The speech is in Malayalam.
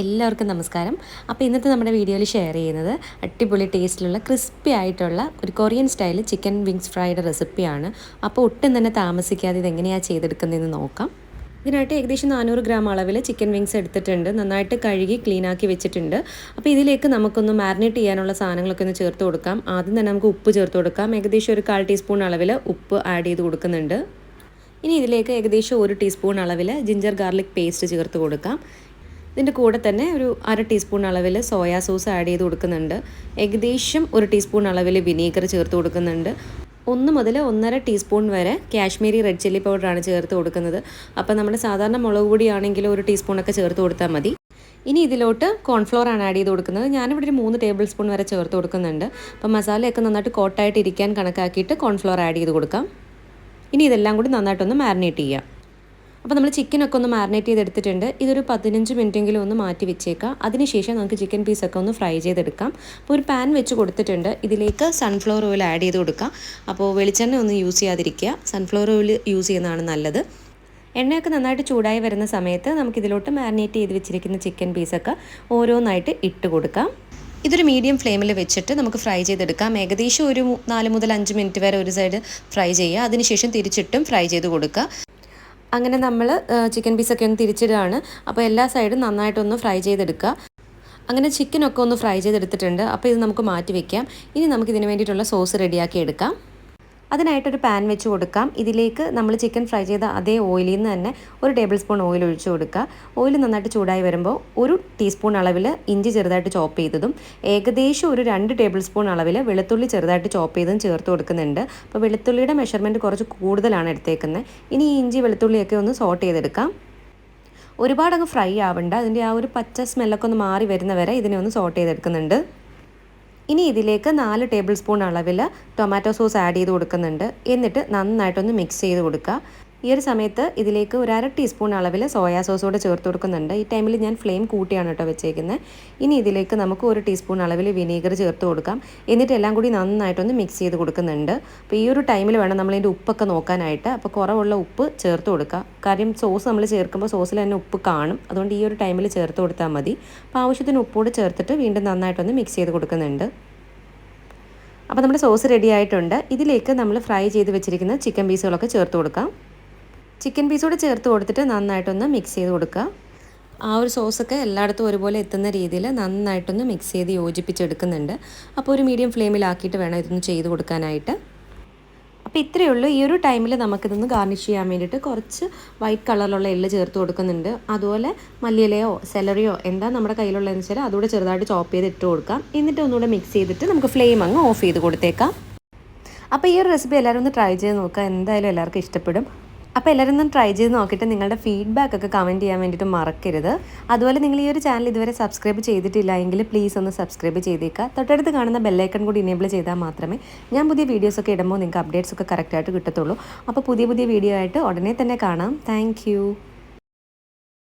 എല്ലാവർക്കും നമസ്കാരം. അപ്പോൾ ഇന്നത്തെ നമ്മുടെ വീഡിയോയിൽ ഷെയർ ചെയ്യുന്നത് അടിപൊളി ടേസ്റ്റിലുള്ള ക്രിസ്പി ആയിട്ടുള്ള ഒരു Korean style chicken wings fried റെസിപ്പിയാണ് അപ്പോൾ ഒട്ടും തന്നെ താമസിക്കാതെ ഇത് എങ്ങനെയാണ് ചെയ്തെടുക്കുന്നതെന്ന് നോക്കാം. ഇതിനായിട്ട് ഏകദേശം നാനൂറ് ഗ്രാം അളവിൽ ചിക്കൻ വിങ്സ് എടുത്തിട്ടുണ്ട്. നന്നായിട്ട് കഴുകി ക്ലീനാക്കി വെച്ചിട്ടുണ്ട്. അപ്പോൾ ഇതിലേക്ക് നമുക്കൊന്ന് മാരിനേറ്റ് ചെയ്യാനുള്ള സാധനങ്ങളൊക്കെ ഒന്ന് ചേർത്ത് കൊടുക്കാം. ആദ്യം തന്നെ നമുക്ക് ഉപ്പ് ചേർത്ത് കൊടുക്കാം. ഏകദേശം ഒരു കാൽ ടീസ്പൂൺ അളവിൽ ഉപ്പ് ആഡ് ചെയ്ത് കൊടുക്കുന്നുണ്ട്. ഇനി ഇതിലേക്ക് ഏകദേശം ഒരു ടീസ്പൂൺ അളവിൽ ജിഞ്ചർ ഗാർലിക് പേസ്റ്റ് ചേർത്ത് കൊടുക്കാം. ഇതിന്റെ കൂടെ തന്നെ ഒരു അര ടീസ്പൂൺ അളവിൽ സോയാ സോസ് ആഡ് ചെയ്ത് കൊടുക്കുന്നുണ്ട്. ഏകദേശം ഒരു ടീസ്പൂൺ അളവിൽ വിനീഗർ ചേർത്ത് കൊടുക്കുന്നുണ്ട്. ഒന്ന് മുതൽ ഒന്നര ടീസ്പൂൺ വരെ കാശ്മീരി റെഡ് ചില്ലി പൗഡറാണ് ചേർത്ത് കൊടുക്കുന്നത്. അപ്പോൾ നമ്മുടെ സാധാരണ മുളക് പൊടിയാണെങ്കിൽ ഒരു ടീസ്പൂണൊക്കെ ചേർത്ത് കൊടുത്താൽ മതി. ഇനി ഇതിലോട്ട് കോൺഫ്ലോർ ആണ് ആഡ് ചെയ്ത് കൊടുക്കുന്നത്. ഞാനിവിടെ ഒരു മൂന്ന് ടേബിൾ സ്പൂൺ വരെ ചേർത്ത് കൊടുക്കുന്നുണ്ട്. അപ്പോൾ മസാലയൊക്കെ നന്നായിട്ട് കോട്ടായിട്ട് ഇരിക്കാൻ കണക്കാക്കിയിട്ട് കോൺഫ്ലോർ ആഡ് ചെയ്ത് കൊടുക്കാം. ഇനി ഇതെല്ലാം കൂടി നന്നായിട്ടൊന്ന് മാരിനേറ്റ് ചെയ്യാം. അപ്പോൾ നമ്മൾ ചിക്കനൊക്കെ ഒന്ന് മാരിനേറ്റ് ചെയ്തെടുത്തിട്ടുണ്ട്. ഇതൊരു പതിനഞ്ച് മിനിറ്റെങ്കിലും ഒന്ന് മാറ്റി വെച്ചേക്കാം. അതിനുശേഷം നമുക്ക് ചിക്കൻ പീസൊക്കെ ഒന്ന് ഫ്രൈ ചെയ്തെടുക്കാം. അപ്പോൾ ഒരു പാൻ വെച്ച് കൊടുത്തിട്ടുണ്ട്. ഇതിലേക്ക് സൺഫ്ലവർ ഓയിൽ ആഡ് ചെയ്ത് കൊടുക്കാം. അപ്പോൾ വെളിച്ചെണ്ണ ഒന്നും യൂസ് ചെയ്യാതിരിക്കുക. സൺഫ്ലവർ ഓയിൽ യൂസ് ചെയ്യുന്നതാണ് നല്ലത്. എണ്ണയൊക്കെ നന്നായിട്ട് ചൂടായി വരുന്ന സമയത്ത് നമുക്കിതിലോട്ട് മാരിനേറ്റ് ചെയ്ത് വെച്ചിരിക്കുന്ന ചിക്കൻ പീസൊക്കെ ഓരോന്നായിട്ട് ഇട്ട് കൊടുക്കാം. ഇതൊരു മീഡിയം ഫ്ലെയിമിൽ വെച്ചിട്ട് നമുക്ക് ഫ്രൈ ചെയ്തെടുക്കാം. ഏകദേശം ഒരു നാല് മുതൽ അഞ്ച് മിനിറ്റ് വരെ ഒരു സൈഡ് ഫ്രൈ ചെയ്യുക. അതിനുശേഷം തിരിച്ചിട്ടും ഫ്രൈ ചെയ്ത് കൊടുക്കുക. അങ്ങനെ നമ്മൾ ചിക്കൻ പീസൊക്കെ ഒന്ന് തിരിച്ചിടുകയാണ് അപ്പോൾ എല്ലാ സൈഡും നന്നായിട്ടൊന്ന് ഫ്രൈ ചെയ്തെടുക്കുക. അങ്ങനെ ചിക്കനൊക്കെ ഒന്ന് ഫ്രൈ ചെയ്തെടുത്തിട്ടുണ്ട്. അപ്പോൾ ഇത് നമുക്ക് മാറ്റി വയ്ക്കാം ഇനി നമുക്ക് ഇതിന് വേണ്ടിയിട്ടുള്ള സോസ് റെഡിയാക്കി എടുക്കാം. അതിനായിട്ടൊരു പാൻ വെച്ച് കൊടുക്കാം. ഇതിലേക്ക് നമ്മൾ ചിക്കൻ ഫ്രൈ ചെയ്ത അതേ ഓയിലിൽ നിന്ന് തന്നെ ഒരു ടേബിൾ സ്പൂൺ ഓയിൽ ഒഴിച്ച് കൊടുക്കുക. ഓയിൽ നന്നായിട്ട് ചൂടായി വരുമ്പോൾ ഒരു ടീസ്പൂൺ അളവിൽ ഇഞ്ചി ചെറുതായിട്ട് ചോപ്പ് ചെയ്തതും ഏകദേശം ഒരു രണ്ട് ടേബിൾ സ്പൂൺ അളവിൽ വെളുത്തുള്ളി ചെറുതായിട്ട് ചോപ്പ് ചെയ്തതും ചേർത്ത് കൊടുക്കുന്നുണ്ട്. അപ്പോൾ വെളുത്തുള്ളിയുടെ മെഷർമെന്റ് കുറച്ച് കൂടുതലാണ് എടുത്തേക്കുന്നത്. ഇനി ഈ ഇഞ്ചി വെളുത്തുള്ളിയൊക്കെ ഒന്ന് സോട്ട് ചെയ്തെടുക്കാം. ഒരുപാടങ്ങ് ഫ്രൈ ആവണ്ട. അതിന്റെ ആ ഒരു പച്ച സ്മെല്ലൊക്കെ ഒന്ന് മാറി വരുന്ന വരെ ഇതിനെ ഒന്ന് സോട്ട് ചെയ്തെടുക്കുന്നുണ്ട്. ഇനി ഇതിലേക്ക് നാല് ടേബിൾ സ്പൂൺ അളവിൽ ടൊമാറ്റോ സോസ് ആഡ് ചെയ്ത് കൊടുക്കുന്നുണ്ട്. എന്നിട്ട് നന്നായിട്ടൊന്ന് മിക്സ് ചെയ്ത് കൊടുക്കുക. ഈ ഒരു സമയത്ത് ഇതിലേക്ക് ഒരു അര ടീസ്പൂൺ അളവിൽ സോയാ സോസ് കൂടെ ചേർത്ത് കൊടുക്കുന്നുണ്ട്. ഈ ടൈമിൽ ഞാൻ ഫ്ലെയിം കൂട്ടിയാണ് കേട്ടോ വെച്ചേക്കുന്നത് ഇനി ഇതിലേക്ക് നമുക്ക് ഒരു ടീസ്പൂൺ അളവിൽ വിനീഗർ ചേർത്ത് കൊടുക്കാം. എന്നിട്ട് എല്ലാം കൂടി നന്നായിട്ടൊന്ന് മിക്സ് ചെയ്ത് കൊടുക്കുന്നുണ്ട്. അപ്പോൾ ഈ ഒരു ടൈമിൽ വേണം നമ്മളതിന്റെ ഉപ്പൊക്കെ നോക്കാനായിട്ട്. അപ്പോൾ കുറവുള്ള ഉപ്പ് ചേർത്ത് കൊടുക്കുക കാര്യം സോസ് നമ്മൾ ചേർക്കുമ്പോൾ സോസിൽ തന്നെ ഉപ്പ് കാണും. അതുകൊണ്ട് ഈ ഒരു ടൈമിൽ ചേർത്ത് കൊടുത്താൽ മതി. അപ്പോൾ ആവശ്യത്തിന് ഉപ്പൂടെ ചേർത്തിട്ട് വീണ്ടും നന്നായിട്ടൊന്ന് മിക്സ് ചെയ്ത് കൊടുക്കുന്നുണ്ട്. അപ്പോൾ നമ്മുടെ സോസ് റെഡി ആയിട്ടുണ്ട്. ഇതിലേക്ക് നമ്മൾ ഫ്രൈ ചെയ്ത് വെച്ചിരിക്കുന്ന ചിക്കൻ പീസുകളൊക്കെ ചേർത്ത് കൊടുക്കാം. ചിക്കൻ പീസോട് ചേർത്ത് കൊടുത്തിട്ട് നന്നായിട്ടൊന്ന് മിക്സ് ചെയ്ത് കൊടുക്കുക. ആ ഒരു സോസൊക്കെ എല്ലായിടത്തും ഒരുപോലെ എത്തുന്ന രീതിയിൽ നന്നായിട്ടൊന്ന് മിക്സ് ചെയ്ത് യോജിപ്പിച്ചെടുക്കുന്നുണ്ട്. അപ്പോൾ ഒരു മീഡിയം ഫ്ലെയിമിലാക്കിയിട്ട് വേണം ഇതൊന്ന് ചെയ്ത് കൊടുക്കാനായിട്ട്. അപ്പോൾ ഇത്രയേ ഉള്ളൂ. ഈ ഒരു ടൈമിൽ നമുക്കിതൊന്ന് ഗാർണിഷ് ചെയ്യാൻ വേണ്ടിയിട്ട് കുറച്ച് വൈറ്റ് കളറിലുള്ള എള്ള് ചേർത്ത് കൊടുക്കുന്നുണ്ട്. അതുപോലെ മല്ലിയിലയോ സെലറിയോ എന്താ നമ്മുടെ കയ്യിലുള്ളതെന്ന് വെച്ചാൽ അതുകൂടെ ചെറുതായിട്ട് ചോപ്പ് ചെയ്ത് ഇട്ട് കൊടുക്കാം. എന്നിട്ട് ഒന്നുകൂടെ മിക്സ് ചെയ്തിട്ട് നമുക്ക് ഫ്ലെയിം അങ്ങ് ഓഫ് ചെയ്ത് കൊടുത്തേക്കാം. അപ്പോൾ ഈ ഒരു റെസിപ്പി എല്ലാവരും ഒന്ന് ട്രൈ ചെയ്ത് നോക്കുക. എന്തായാലും എല്ലാവർക്കും ഇഷ്ടപ്പെടും. അപ്പോൾ എല്ലാവരും ഒന്ന് ട്രൈ ചെയ്ത് നോക്കിയിട്ട് നിങ്ങളുടെ ഫീഡ്ബാക്ക് ഒക്കെ കമന്റ് ചെയ്യാൻ വേണ്ടിയിട്ട് മറക്കരുത്. അതുപോലെ നിങ്ങൾ ഈ ഒരു ചാനൽ ഇതുവരെ സബ്സ്ക്രൈബ് ചെയ്തിട്ടില്ല എങ്കിൽ പ്ലീസ് ഒന്ന് സബ്സ്ക്രൈബ് ചെയ്തേക്കുക തൊട്ടടുത്ത് കാണുന്ന ബെല്ലൈക്കൺ കൂടി ഇനേബിൾ ചെയ്താൽ മാത്രമേ ഞാൻ പുതിയ വീഡിയോസൊക്കെ ഇടുമ്പോൾ നിങ്ങൾക്ക് അപ്ഡേറ്റ്സ് ഒക്കെ കറക്റ്റായിട്ട് കിട്ടത്തുള്ളൂ. അപ്പോൾ പുതിയ പുതിയ വീഡിയോ ആയിട്ട് ഉടനെ തന്നെ കാണാം. താങ്ക്